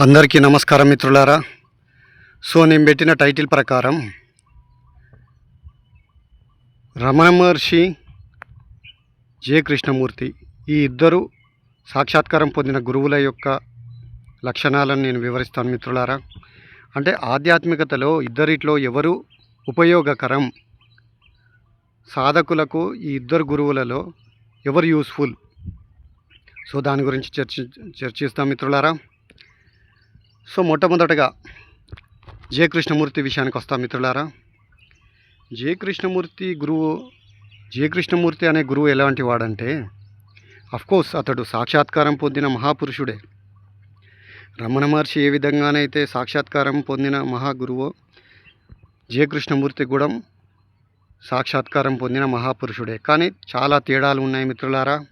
అందరికీ నమస్కారం మిత్రులారా. సో నేను పెట్టిన టైటిల్ ప్రకారం రమణ మహర్షి జే కృష్ణమూర్తి ఈ ఇద్దరు సాక్షాత్కారం పొందిన గురువుల యొక్క లక్షణాలను నేను వివరిస్తాను మిత్రులారా. అంటే ఆధ్యాత్మికతలో ఇద్దరిట్లో ఎవరు ఉపయోగకరం సాధకులకు ఈ ఇద్దరు గురువులలో ఎవరు యూస్ఫుల్? సో దాని గురించి చర్చి చర్చిస్తాం మిత్రులారా. సో మొట్టమొదటగా జే కృష్ణమూర్తి విషయానికి వస్తాం మిత్రులారా. జే కృష్ణమూర్తి గురువు జే కృష్ణమూర్తి అనే గురువు ఎలాంటి వాడంటే కోర్స్ అతడు సాక్షాత్కారం పొందిన మహాపురుషుడే. రమణ మహర్షి ఏ విధంగానైతే సాక్షాత్కారం పొందిన మహాగురువు జే కృష్ణమూర్తి కూడా సాక్షాత్కారం పొందిన మహాపురుషుడే. కానీ చాలా తేడాలు ఉన్నాయి మిత్రులారా.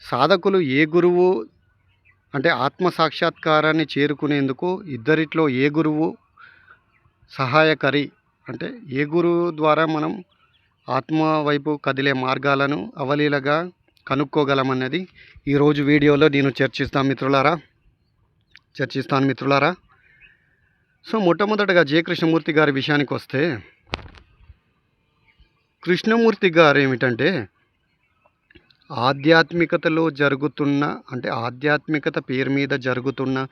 సాధకులు ఏ గురువు అంటే ఆత్మ సాక్షాత్కారాన్ని చేరుకునేందుకు ఇద్దరిట్లో ఏ గురువు సహాయకరి అంటే ఏ గురువు ద్వారా మనం ఆత్మ వైపు కదిలే మార్గాలను అవలీలగా కనుక్కోగలమన్నది ఈరోజు వీడియోలో నేను చర్చిస్తాను మిత్రులారా. చర్చిస్తాను మిత్రులారా. సో మొట్టమొదటగా జే కృష్ణమూర్తి గారి విషయానికి వస్తే కృష్ణమూర్తి గారు ఏమిటంటే ఆధ్యాత్మికతలో జరుగుతున్న అంటే ఆధ్యాత్మికత పేరు మీద జరుగుతున్న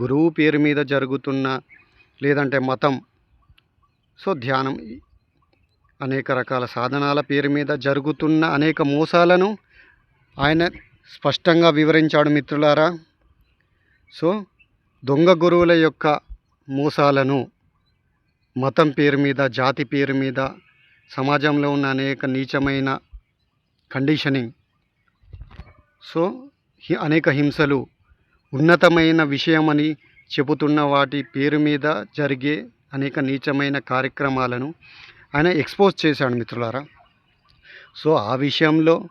గురువు పేరు మీద జరుగుతున్న లేదంటే మతం. సో ధ్యానం అనేక రకాల సాధనాల పేరు మీద జరుగుతున్న అనేక మోసాలను ఆయన స్పష్టంగా వివరించాడు మిత్రులారా. సో దొంగ గురువుల యొక్క మోసాలను మతం పేరు మీద జాతి పేరు మీద సమాజంలో ఉన్న అనేక నీచమైన కండిషనింగ్ సో అనేక హింసలు ఉన్నతమైన విషయమని చెబుతున్న వాటి పేరు మీద జరిగే అనేక నీచమైన కార్యక్రమాలను ఆయన ఎక్స్పోజ్ చేశాడు మిత్రులారా. సో ఆ విషయంలో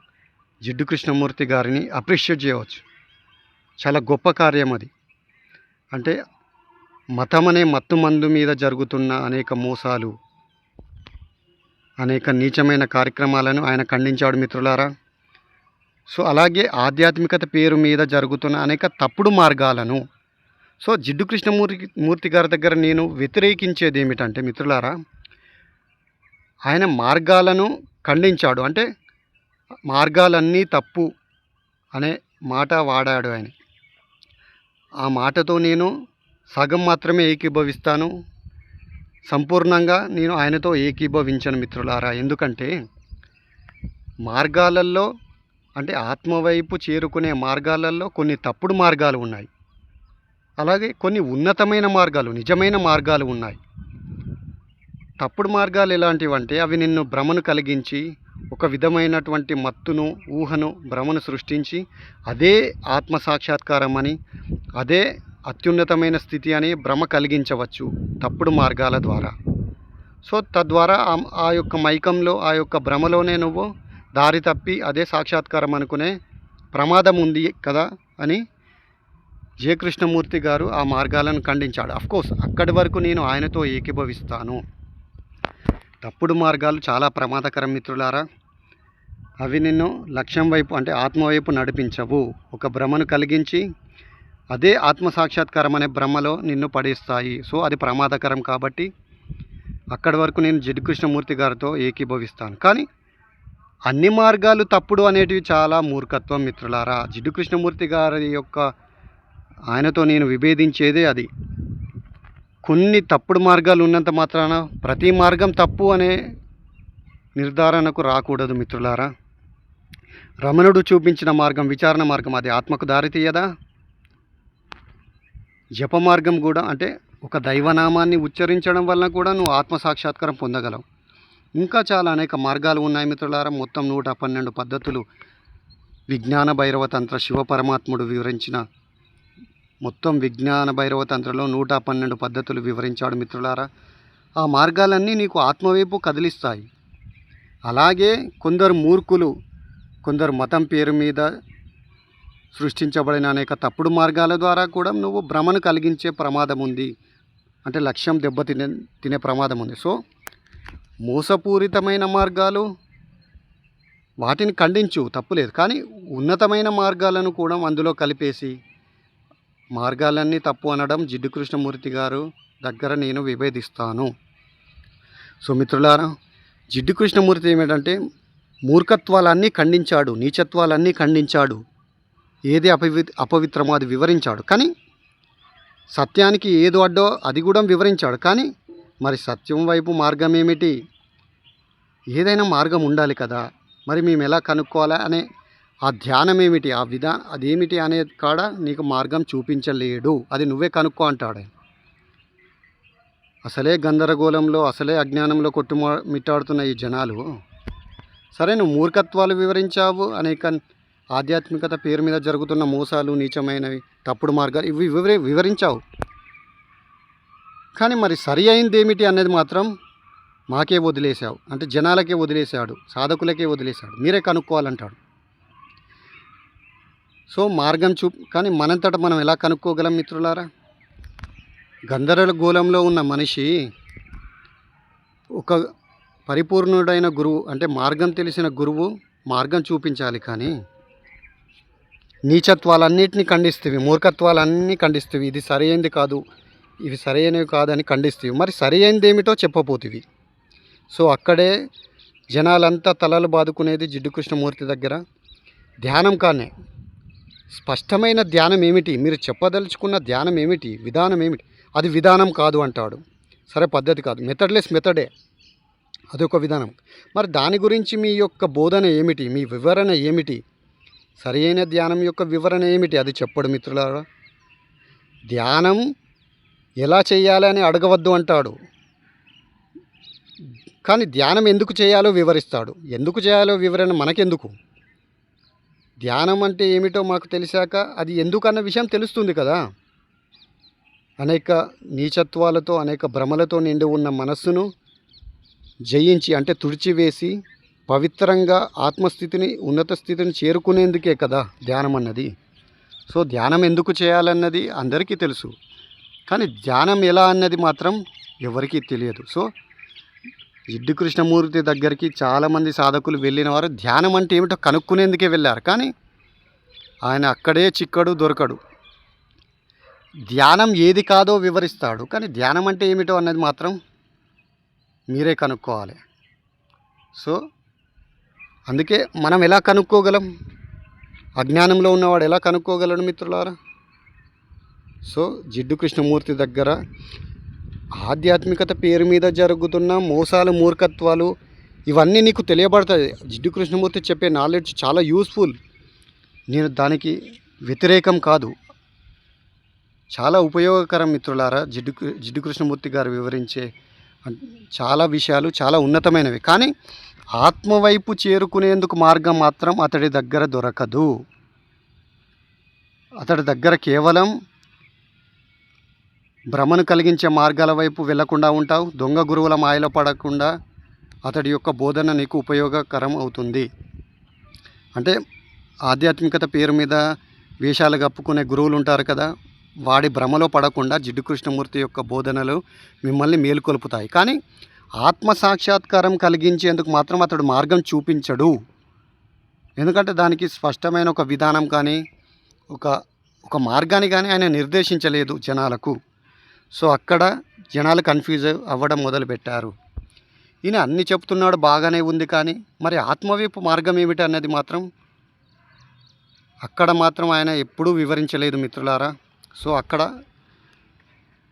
జిడ్డు కృష్ణమూర్తి గారిని అప్రిషియేట్ చేయవచ్చు. చాలా గొప్ప కార్యం అది. అంటే మతం అనే మత్తు మందు మీద జరుగుతున్న అనేక మోసాలు అనేక నీచమైన కార్యక్రమాలను ఆయన ఖండించాడు మిత్రులారా. సో అలాగే ఆధ్యాత్మికత పేరు మీద జరుగుతున్న అనేక తప్పుడు మార్గాలను. సో జిడ్డు కృష్ణమూర్తి మూర్తి గారి దగ్గర నేను వ్యతిరేకించేది ఏమిటంటే మిత్రులారా ఆయన మార్గాలను ఖండించాడు. అంటే మార్గాలన్నీ తప్పు అనే మాట వాడాడు ఆయన. ఆ మాటతో నేను సగం మాత్రమే ఏకీభవిస్తాను. సంపూర్ణంగా నేను ఆయనతో ఏకీభవించను మిత్రులారా. ఎందుకంటే మార్గాలలో అంటే ఆత్మవైపు చేరుకునే మార్గాలలో కొన్ని తప్పుడు మార్గాలు ఉన్నాయి. అలాగే కొన్ని ఉన్నతమైన మార్గాలు నిజమైన మార్గాలు ఉన్నాయి. తప్పుడు మార్గాలు ఎలాంటివంటే అవి నిన్ను భ్రమను కలిగించి ఒక విధమైనటువంటి మత్తును ఊహను భ్రమను సృష్టించి అదే ఆత్మ సాక్షాత్కారం అని అదే అత్యున్నతమైన స్థితి అని భ్రమ కలిగించవచ్చు తప్పుడు మార్గాల ద్వారా. సో తద్వారా ఆ- ఆ యొక్క మైకంలో ఆ యొక్క భ్రమలోనే నువ్వు దారి తప్పి అదే సాక్షాత్కారం అనుకునే ప్రమాదం ఉంది కదా అని జే కృష్ణమూర్తి గారు ఆ మార్గాలను ఖండించాడు. అఫ్కోర్స్ అక్కడి వరకు నేను ఆయనతో ఏకీభవిస్తాను. తప్పుడు మార్గాలు చాలా ప్రమాదకరం మిత్రులారా. అవి నిన్ను లక్ష్యం వైపు అంటే ఆత్మవైపు నడిపించవు. ఒక భ్రమను కలిగించి అదే ఆత్మ సాక్షాత్కారం అనే భ్రమలో నిన్ను పడేస్తాయి. సో అది ప్రమాదకరం కాబట్టి అక్కడి వరకు నేను జిడ్డు కృష్ణమూర్తి గారితో ఏకీభవిస్తాను. కానీ అన్ని మార్గాలు తప్పుడు అనేటివి చాలా మూర్ఖత్వం మిత్రులారా. జిడ్డు కృష్ణమూర్తి గారి యొక్క ఆయనతో నేను విభేదించేదే అది. కొన్ని తప్పుడు మార్గాలు ఉన్నంత మాత్రాన ప్రతి మార్గం తప్పు అనే నిర్ధారణకు రాకూడదు మిత్రులారా. రమణుడు చూపించిన మార్గం విచారణ మార్గం అది ఆత్మకు దారి తీయదా? జప మార్గం కూడా అంటే ఒక దైవనామాన్ని ఉచ్చరించడం వలన కూడా నువ్వు ఆత్మ సాక్షాత్కారం పొందగలవు. ఇంకా చాలా అనేక మార్గాలు ఉన్నాయి మిత్రులారా. మొత్తం నూట పన్నెండు పద్ధతులు విజ్ఞాన భైరవ తంత్ర శివ పరమాత్ముడు వివరించిన మొత్తం విజ్ఞాన భైరవ తంత్రలో నూట పన్నెండు పద్ధతులు వివరించాడు మిత్రులారా. ఆ మార్గాలన్నీ నీకు ఆత్మవైపు కదిలిస్తాయి. అలాగే కొందరు మూర్ఖులు కొందరు మతం పేరు మీద సృష్టించబడిన అనేక తప్పుడు మార్గాల ద్వారా కూడా నువ్వు భ్రమను కలిగించే ప్రమాదం ఉంది. అంటే లక్ష్యం దెబ్బతినే తినే ప్రమాదం ఉంది. సో మోసపూరితమైన మార్గాలు వాటిని ఖండించు తప్పులేదు. కానీ ఉన్నతమైన మార్గాలను కూడా అందులో కలిపేసి మార్గాలన్నీ తప్పు అనడం జిడ్డు కృష్ణమూర్తి గారు దగ్గర నేను విభేదిస్తాను. సో మిత్రులారా జిడ్డు కృష్ణమూర్తి ఏమిటంటే మూర్ఖత్వాలన్నీ ఖండించాడు నీచత్వాలన్నీ ఖండించాడు ఏది అపవి అపవిత్రమో అది వివరించాడు. కానీ సత్యానికి ఏదో అడ్డో అది కూడా వివరించాడు. కానీ మరి సత్యం వైపు మార్గం ఏమిటి ఏదైనా మార్గం ఉండాలి కదా. మరి మేము ఎలా కనుక్కోవాలా అనే ఆ ధ్యానం ఏమిటి ఆ విధా అదేమిటి అనే కాడ నీకు మార్గం చూపించలేడు. అది నువ్వే కనుక్కో అంటాడు అసలే గందరగోళంలో అసలే అజ్ఞానంలో కొట్టుమా మిట్టాడుతున్న ఈ జనాలు. సరే నువ్వు మూర్ఖత్వాలు వివరించావు అనేక ఆధ్యాత్మికత పేరు మీద జరుగుతున్న మోసాలు నీచమైనవి తప్పుడు మార్గాలు ఇవి వివరి వివరించావు. కానీ మరి సరి అయింది ఏమిటి అనేది మాత్రం మాకే వదిలేశావు. అంటే జనాలకే వదిలేశాడు సాధకులకే వదిలేశాడు. మీరే కనుక్కోవాలంటాడు. సో మార్గం చూ కానీ మనంతట మనం ఎలా కనుక్కోగలం మిత్రులారా? గంధరగోళంలో ఉన్న మనిషి ఒక పరిపూర్ణుడైన గురువు అంటే మార్గం తెలిసిన గురువు మార్గం చూపించాలి కానీ నీచత్వాలన్నిటిని ఖండిస్తేవి మూర్ఖత్వాలన్నీ ఖండిస్తేవి. ఇది సరైనది కాదు. ఇవి సరైనవి కాదని ఖండిస్తేవి మరి సరైనది ఏమిటో చెప్పబోతివి. సో అక్కడే జనాలంతా తలలు బాదుకునేది జిడ్డు కృష్ణమూర్తి దగ్గర. ధ్యానం కానే. స్పష్టమైన ధ్యానం ఏమిటి? మీరు చెప్పదలుచుకున్న ధ్యానం ఏమిటి? విధానం ఏమిటి? అది విధానం కాదు అంటాడు. సరే పద్ధతి కాదు. మెథడ్లెస్ మెథడే. అదొక విధానం. మరి దాని గురించి మీ యొక్క బోధన ఏమిటి? మీ వివరణ ఏమిటి? సరైన ధ్యానం యొక్క వివరణ ఏమిటి? అది చెప్పడు మిత్రులారా. ధ్యానం ఎలా చేయాలి అని అడగవద్దు అంటాడు. కానీ ధ్యానం ఎందుకు చేయాలో వివరిస్తాడు. ఎందుకు చేయాలో వివరణ మనకెందుకు? ధ్యానం అంటే ఏమిటో మాకు తెలిసాక అది ఎందుకన్న విషయం తెలుస్తుంది కదా. అనేక నీచత్వాలతో అనేక భ్రమలతో నిండి ఉన్న మనస్సును జయించి అంటే తుడిచివేసి పవిత్రంగా ఆత్మస్థితిని ఉన్నత స్థితిని చేరుకునేందుకే కదా ధ్యానం అన్నది. సో ధ్యానం ఎందుకు చేయాలన్నది అందరికీ తెలుసు. కానీ ధ్యానం ఎలా అన్నది మాత్రం ఎవరికీ తెలియదు. సో ఇడ్డు కృష్ణమూర్తి దగ్గరికి చాలామంది సాధకులు వెళ్ళిన వారు ధ్యానం అంటే ఏమిటో కనుక్కునేందుకే వెళ్ళారు. కానీ ఆయన అక్కడే చిక్కడు దొరకడు. ధ్యానం ఏది కాదో వివరిస్తాడు. కానీ ధ్యానం అంటే ఏమిటో అన్నది మాత్రం మీరే కనుక్కోవాలి. సో అందుకే మనం ఎలా కనుక్కోగలం? అజ్ఞానంలో ఉన్నవాడు ఎలా కనుక్కోగలడు మిత్రులారా? సో జిడ్డు కృష్ణమూర్తి దగ్గర ఆధ్యాత్మికత పేరు మీద జరుగుతున్న మోసాలు మూర్ఖత్వాలు ఇవన్నీ నీకు తెలియబడతాయి. జిడ్డు కృష్ణమూర్తి చెప్పే నాలెడ్జ్ చాలా యూస్ఫుల్ నేను దానికి వ్యతిరేకం కాదు. చాలా ఉపయోగకరం మిత్రులారా జిడ్డు జిడ్డు కృష్ణమూర్తి గారు వివరించే చాలా విషయాలు చాలా ఉన్నతమైనవి. కానీ ఆత్మవైపు చేరుకునేందుకు మార్గం మాత్రం అతడి దగ్గర దొరకదు. అతడి దగ్గర కేవలం భ్రమను కలిగించే మార్గాల వైపు వెళ్ళకుండా ఉంటావు. దొంగ గురువుల మాయలో పడకుండా అతడి యొక్క బోధన నీకు ఉపయోగకరం అవుతుంది. అంటే ఆధ్యాత్మికత పేరు మీద వేషాలు కప్పుకునే గురువులు ఉంటారు కదా వాడి భ్రమలో పడకుండా జిడ్డు కృష్ణమూర్తి యొక్క బోధనలు మిమ్మల్ని మేలుకొల్పుతాయి. కానీ ఆత్మ సాక్షాత్కారం కలిగించేందుకు మాత్రం అతడు మార్గం చూపించడు. ఎందుకంటే దానికి స్పష్టమైన ఒక విధానం కానీ ఒక ఒక మార్గాన్ని కానీ ఆయన నిర్దేశించలేదు జనాలకు. సో అక్కడ జనాలు కన్ఫ్యూజ్ అవ్వడం మొదలుపెట్టారు. ఈయన అన్ని చెప్తున్నాడు బాగానే ఉంది కానీ మరి ఆత్మవైపు మార్గం ఏమిటి అన్నది మాత్రం అక్కడ మాత్రం ఆయన ఎప్పుడూ వివరించలేదు మిత్రులారా. సో అక్కడ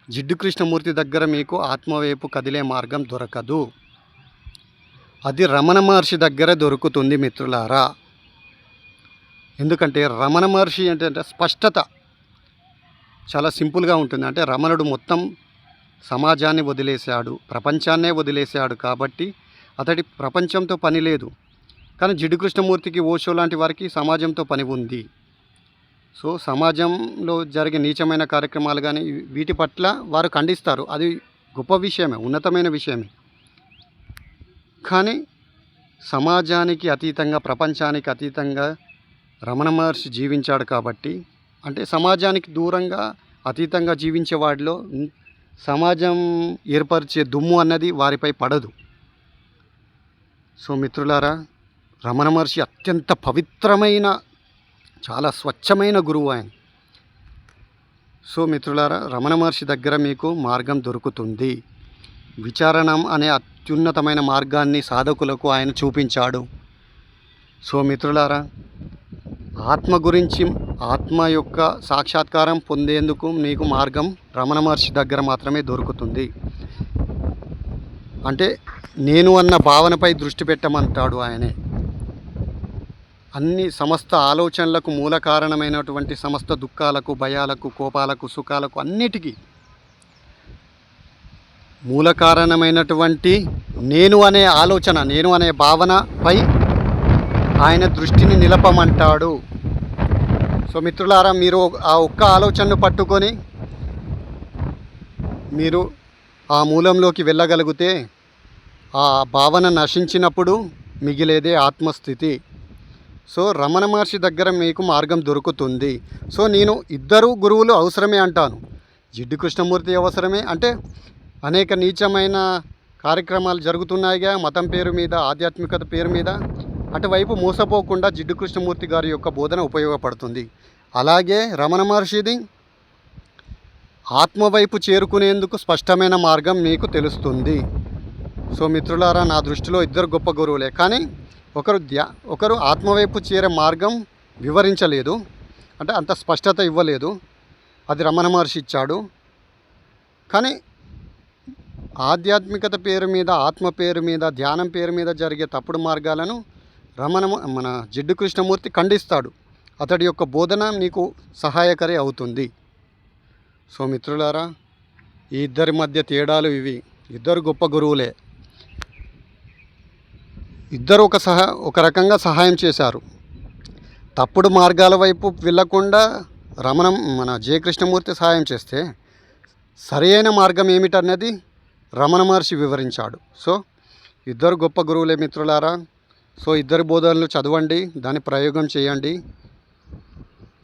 జిడ్డు కృష్ణమూర్తి దగ్గర మీకు ఆత్మవైపు కదిలే మార్గం దొరకదు. అది రమణ మహర్షి దగ్గర దొరుకుతుంది మిత్రులారా. ఎందుకంటే రమణ మహర్షి ఏంటంటే స్పష్టత చాలా సింపుల్గా ఉంటుంది. అంటే రమణుడు మొత్తం సమాజాన్ని వదిలేశాడు ప్రపంచాన్నే వదిలేశాడు కాబట్టి అతడి ప్రపంచంతో పని లేదు. కానీ జిడ్డు కృష్ణమూర్తికి ఓషో లాంటి వారికి సమాజంతో పని ఉంది. సో సమాజంలో జరిగే నీచమైన కార్యక్రమాలు కానీ వీటి పట్ల వారు ఖండిస్తారు. అది గొప్ప విషయమే ఉన్నతమైన విషయమే. కానీ సమాజానికి అతీతంగా ప్రపంచానికి అతీతంగా రమణ మహర్షి జీవించాడు కాబట్టి అంటే సమాజానికి దూరంగా అతీతంగా జీవించే వాడిలో సమాజం ఏర్పరిచే దుమ్ము అన్నది వారిపై పడదు. సో మిత్రులారా రమణ మహర్షి అత్యంత పవిత్రమైన చాలా స్వచ్ఛమైన గురువు ఆయన. సో మిత్రులారా రమణ మహర్షి దగ్గర మీకు మార్గం దొరుకుతుంది. విచారణం అనే అత్యున్నతమైన మార్గాన్ని సాధకులకు ఆయన చూపించాడు. సో మిత్రులారా ఆత్మ గురించి ఆత్మ యొక్క సాక్షాత్కారం పొందేందుకు నీకు మార్గం రమణ మహర్షి దగ్గర మాత్రమే దొరుకుతుంది. అంటే నేను అన్న భావనపై దృష్టి పెట్టమంటాడు ఆయనే. అన్ని సమస్త ఆలోచనలకు మూల కారణమైనటువంటి సమస్త దుఃఖాలకు భయాలకు కోపాలకు సుఖాలకు అన్నిటికీ మూల కారణమైనటువంటి నేను అనే ఆలోచన నేను అనే భావనపై ఆయన దృష్టిని నిలపమంటాడు. సో మిత్రులారా మీరు ఆ ఒక్క ఆలోచనను పట్టుకొని మీరు ఆ మూలంలోకి వెళ్ళగలిగితే ఆ భావన నశించినప్పుడు మిగిలేదే ఆత్మస్థితి. సో రమణ మహర్షి దగ్గర మీకు మార్గం దొరుకుతుంది. సో నేను ఇద్దరు గురువులు అవసరమే అంటాను. జిడ్డు కృష్ణమూర్తి అవసరమే. అంటే అనేక నీచమైన కార్యక్రమాలు జరుగుతున్నాయిగా మతం పేరు మీద ఆధ్యాత్మికత పేరు మీద. అటువైపు మోసపోకుండా జిడ్డు కృష్ణమూర్తి గారి యొక్క బోధన ఉపయోగపడుతుంది. అలాగే రమణ మహర్షిది ఆత్మవైపు చేరుకునేందుకు స్పష్టమైన మార్గం మీకు తెలుస్తుంది. సో మిత్రులారా నా దృష్టిలో ఇద్దరు గొప్ప గురువులే. కానీ ఒకరు ధ్యా ఒకరు ఆత్మవైపు చేరే మార్గం వివరించలేదు. అంటే అంత స్పష్టత ఇవ్వలేదు. అది రమణ మహర్షి ఇచ్చాడు. కానీ ఆధ్యాత్మికత పేరు మీద ఆత్మ పేరు మీద ధ్యానం పేరు మీద జరిగే తప్పుడు మార్గాలను రమణ మన జిడ్డు కృష్ణమూర్తి ఖండిస్తాడు. అతడి యొక్క బోధన నీకు సహాయకరి అవుతుంది. సో మిత్రులారా ఈ ఇద్దరి మధ్య తేడాలు ఇవి. ఇద్దరు గొప్ప గురువులే. ఇద్దరు ఒక సహా ఒక రకంగా సహాయం చేశారు. తప్పుడు మార్గాల వైపు వెళ్ళకుండా రమణం మన జయకృష్ణమూర్తి సహాయం చేస్తే సరైన మార్గం ఏమిటన్నది రమణ మహర్షి వివరించాడు. సో ఇద్దరు గొప్ప గురువులే మిత్రులారా సో ఇద్దరు బోధనలు చదవండి దాని ప్రయోగం చేయండి.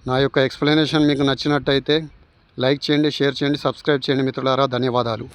నా యొక్క ఎక్స్ప్లెనేషన్ మీకు నచ్చినట్టయితే లైక్ చేయండి షేర్ చేయండి సబ్స్క్రైబ్ చేయండి మిత్రులారా. ధన్యవాదాలు.